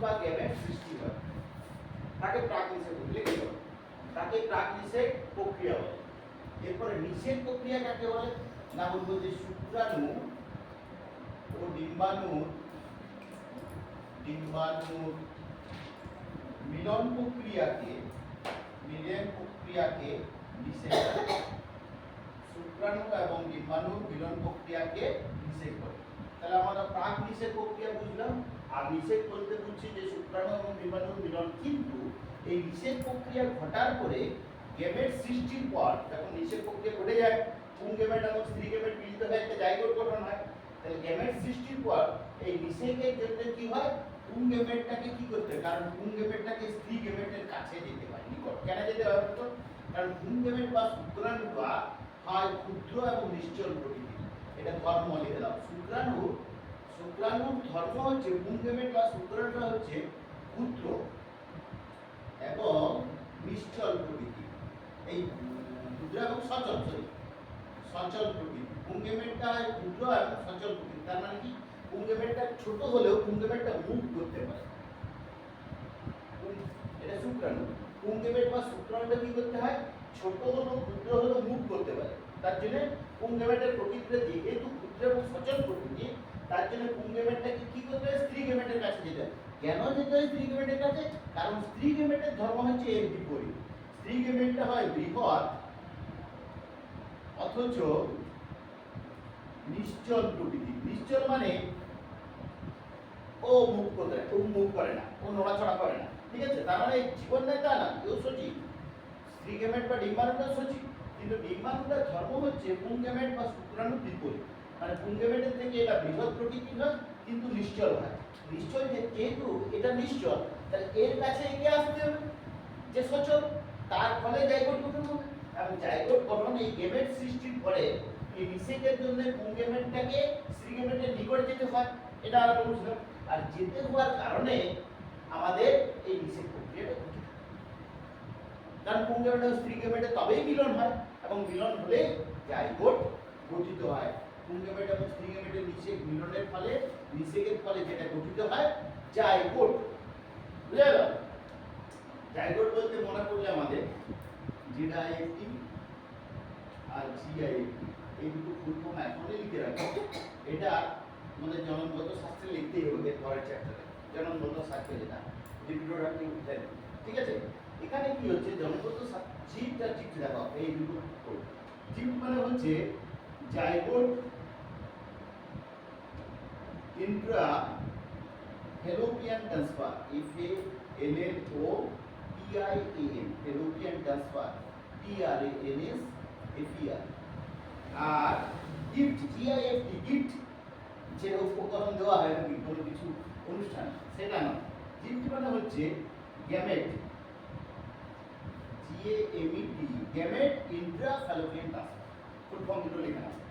বা গ্যামেট সৃষ্টি হয় তাকে প্রাক নিষেক বলে লিখে দাও। তাকে প্রাক নিষেক প্রক্রিয়া বলে এরপরে নিষেক প্রক্রিয়া কাকে বলে না বলব যে শুক্রাণু ও ডিম্বাণুর ডিম্বাণুর মিলন প্রক্রিয়াকে মিলন প্রক্রিয়াকে নিষেক করে শুক্রাণু এবং ডিম্বাণুর মিলন প্রক্রিয়াকে নিষেক করে তাহলে আমরা প্রাক নিষেক প্রক্রিয়া বুঝলাম আর নিষেক বলতে বুঝছি যে শুক্রাণু এবং ডিম্বাণুর মিলন, কিন্তু এই নিষেক প্রক্রিয়া ঘটার পরে গেমেট সৃষ্টির পর, যখন নিষেক প্রক্রিয়া ঘটে যায় পুং গেমেট এবং স্ত্রী গেমেট মিলিত হয়ে একটা জাইগোট গঠন হয়, তাহলে গেমেট সৃষ্টির পর এই নিষেকের জন্য কি হয়? পুং গেমেটটাকে কি করতে হয়? কারণ পুং গেমেটটাকে স্ত্রী গেমেটের কাছে যেতে হয়, নিকট। কেন যেতে হয় বলতো? কারণ পুং গেমেট বা শুক্রাণুটা হয় ক্ষুদ্র এবং নিশ্চল প্রকৃতির। এটা ধর্ম লিখে দাও শুক্রাণু শুক্রাণুর ধর্ম হচ্ছে পুংগেমেট বা শুক্রাণুটা হচ্ছে ক্ষুদ্র এবং নিশ্চল প্রকৃতি। এই ক্ষুদ্র এবং সচল সরি সচল প্রকৃতি। হয় ক্ষুদ্র এবং সচল প্রকৃতি, তার মানে কি? পুংগেমেটটা ছোট হলেও পুংগেমেটটা মুভ করতে পারে। এটা শুক্রাণু। পুংগেমেট বা শুক্রাণুটা কি করতে হয়? ছোট হলেও ক্ষুদ্র হলেও মুভ করতে পারে। তার জন্য পুংগেমেটের প্রকৃতিটা যেহেতু ক্ষুদ্র এবং সচল প্রকৃতি তার জন্য কোন পুংগেমেটটাকে কি করতে হয়? স্ত্রী গেমেটের কাছে যেতে হয়। কেন যেতে হয় স্ত্রী গেমেটের কাছে? কারণ স্ত্রী গেমেটের ধর্ম হচ্ছে এর বিপরীত। স্ত্রী গেমেটটা হয় বৃহৎ, অথচ নিশ্চল প্রকৃতি। নিশ্চল মানে ও মুভ করতে ও মুভ করে না, ও নড়াচড়া করে না। ঠিক আছে? তার মানে জীবন নেই তা না, কেউ সচিব। স্ত্রী গেমেট বা ডিম্বাণুটা সচিব। কিন্তু ডিম্বাণুটার ধর্ম হচ্ছে পুংগেমেট বা শুক্রাণুর বিপরীত। মানে পুংগেমেটের থেকে এটা বৃহৎ প্রকৃতি হয়, কিন্তু নিশ্চল হয়। নিশ্চল যেহেতু এটা নিশ্চল। তাহলে এর কাছে এগিয়ে আসতে হবে, যে সচল, তার ফলে জাইগোট গঠন হবে? এবং জাইগোট গঠন এই গেমেট সৃষ্টির পরে এই নিষেকের জন্য পুংগেমেটটাকে স্ত্রীগেমেটের নিকট যেতে হয়, এটা আমরা বুঝলাম আর যেতে হওয়ার কারণে আমাদের এই নিষেক প্রক্রিয়াটা ঘটে কারণ পুংগেমেট এবং স্ত্রীগেমেটে তবেই মিলন হয়, এবং মিলন হলে জাইগোট গঠিত হয়। পুংগেমেট এবং স্ত্রীগেমেটের নিষেক মিলনের ফলে, নিষেকের ফলে যেটা গঠিত হয় জাইগোট বুঝা গেল জাইগোট বলতে মনে করলে আমাদের জিডাইএফটি আর জিআইএফটি এই দুটো ফুল ফর্ম এখনই লিখে রাখো এটা আমাদের জনগত শাস্ত্রে লিখতেই হবে পরের চ্যাপ্টারে জনগত শাস্ত্রে যেটা রিপ্রোডাক্টিভ হেলথ ঠিক আছে? এখানে কি হচ্ছে? জনগত জিপটা জিপ দেখো, এই দুটো জিপ মানে হচ্ছে zygote intra fallopian transfer F A L L O P I A N fallopian transfer T R A N S F E R R gift G I F T gift যে উপকরণ দেওয়া হয় নাকি কোনো কিছু অনুষ্ঠান, সেটা নয়। গিফট মানে হচ্ছে gamete G A M E T E gamete intra fallopian transfer full form দুটো লেখা আছে।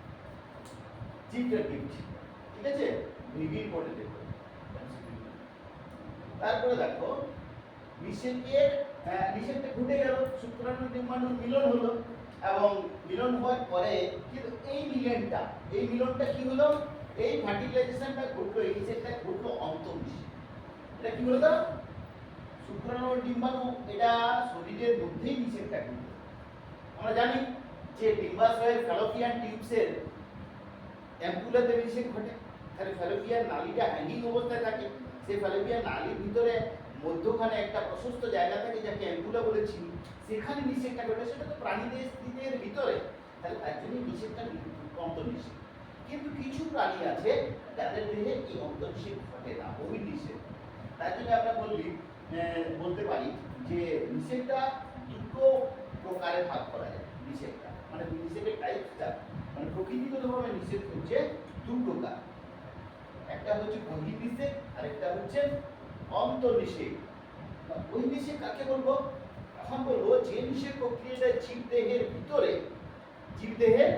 জিফটার গিফট ঠিক আছে? ভেরি ইম্পর্টেন্ট দেখো। তারপরে দেখো নিষেকের আহ, নিষেকটা ঘটে গেল শুক্রাণু ডিম্বাণুর মিলন হলো এবং মিলন হওয়ার পরে কিন্তু এই মিলনটা এই মিলনটা কি হলো? এই ফার্টিলাইজেশনটা ঘটলো এই নিষেকটা ঘটলো অন্তর্নিষেক এটা কি বলতো? শুক্রাণু ডিম্বাণু এটা শরীরের মধ্যেই নিষেকটা ঘটলো। আমরা জানি যে ডিম্বাশয়ের ফ্যালোপিয়ান টিউবসের অ্যাম্পুলাতে নিষেক ঘটে। তাহলে ফ্যালোপিয়ান নালীটা হ্যাঙ্গিং অবস্থায় থাকে। সেই ফ্যালোপিয়ান নালীর ভিতরে মধ্যখানে একটা প্রশস্ত জায়গা থাকে যাকে অ্যাম্পুলা বলেছি সেখানে নিষেকটা ঘটে সেটা তো প্রাণীদের ভিতরে। তাহলে তার জন্য নিষেকটা অন্তর্নিষেক কিন্তু কিছু প্রাণী আছে, যাদের দেহে এই অন্তর্নিষেক ঘটে না বহির্নিষেক তার জন্য আমরা বললি বলতে পারি যে নিষেধটা দুটো প্রকারে ভাগ করা যায়, নিষেধটা। মানে নিষেকের টাইপটা মানে প্রকৃতিগতভাবে নিষেধ হচ্ছে দু প্রকার একটা হচ্ছে বহির্নিষেক আর একটা হচ্ছে অন্তর্নিষেক। বহির্নিষেক কাকে বলব? এখন বলব যে নিষেক প্রক্রিয়াটা জীবদেহের ভিতরে জীবদেহের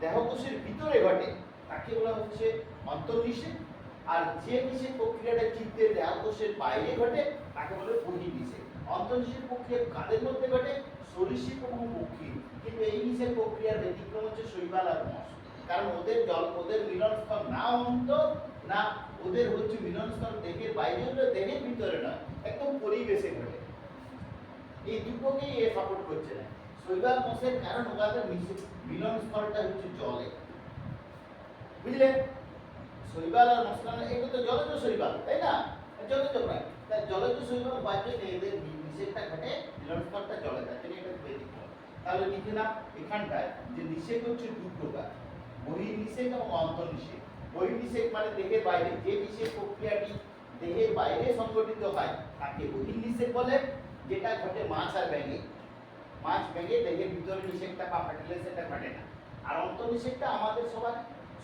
দেহকোষের ভিতরে ঘটে, তাকে বলা হচ্ছে অন্তর্নিষেক। আর যে নিষেক প্রক্রিয়াটা জীবদের দেহকোষের বাইরে ঘটে, তাকে বলে বহির্নিষেক অন্তর্নিষেক প্রক্রিয়া কাদের মধ্যে ঘটে? সরীসৃপ এবং পক্ষী কিন্তু এই নিষেধ প্রক্রিয়ার ব্যতিক্রম হচ্ছে শৈবাল আর মশ কারণ ওদের জল, ওদের মিলন স্থল না অন্ত না, ওদের হচ্ছে মিলনস্থল দেহের বাইরে হলে দেহের ভিতরে না, একদম পরিবেশে ঘটে। এই দুটোকেই এ সাপোর্ট করছে না। শৈবাল মশের কারণ ওদের মিলনস্থলটা হচ্ছে জলে। বুঝলে? শৈবাল আর মশলা এগুলো তো জলজ শৈবাল, তাই না? জলজ প্রায় তাই জলজ শৈবাল হওয়ার জন্য এদের নিষেকটা ঘটে, মিলনস্থলটা জলে তার জন্য এটা ধুয়ে দিতে তাহলে লিখে না এখানটায় যে নিষেধ হচ্ছে দু প্রকার বহির্নিষেক এবং অন্তর্নিষেক বহির্নিষেক মানে দেহের বাইরে, যে নিষেক প্রক্রিয়াটি দেহের বাইরে সংগঠিত হয়, তাকে বহির্নিষেক বলে, যেটা ঘটে মাছ আর ব্যাঙে। মাছ ব্যাঙে দেহের ভিতরে নিষেকটা বা ফাটিলে সেটা ঘটে না। আর অন্তর্নিষেকটা আমাদের সবার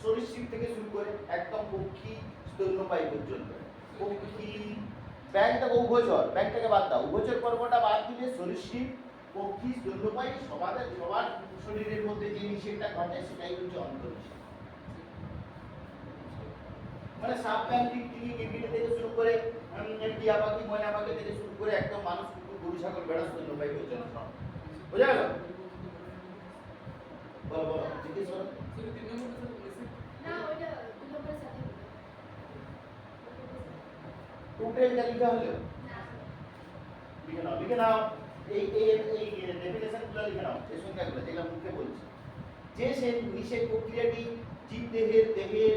সরীসৃপ থেকে শুরু করে একদম পক্ষী স্তন্যপায়ী পর্যন্ত। পক্ষী, ব্যাংকটা উভচর, ব্যাংকটাকে বাদ দাও। উভচর পর্বটা বাদ দিলে সরীসৃপ পক্ষী স্তন্যপায়ী সবার সবার শরীরের মধ্যে যে নিষেকটা ঘটে সেটাই হচ্ছে অন্তর্নিষেক মানে সাপ ব্যাংক টিকি কিরকিটি থেকে শুরু করে টিয়া পাখি ময়না পাখি থেকে শুরু করে একদম মানুষ কুকুর গরু ছাগল বেড়া স্তন্যপায়ী পর্যন্ত সব। বোঝা গেল? বলো বলো জিজ্ঞেস করো। লিখা হলো? লিখে নাও লিখে নাও। এই এই এই ডেফিনেশনগুলো লিখে নাও এই সংখ্যাগুলো যেগুলো মুখে বলছি। যে সে নিষেধ প্রক্রিয়াটি জীব দেহের দেহের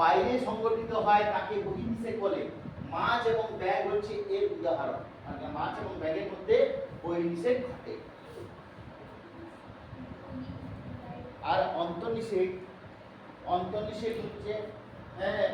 বাইরে সংগঠিত হয় তাকে বহির্নিষেধ বলে। মাছ এবং ব্যাগ হচ্ছে এর উদাহরণ। মানে মাছ এবং ব্যাগের মধ্যে বহির্নিষেধ ঘটে। আর অন্তনিষেধ অন্তনিষেধ হচ্ছে হ্যাঁ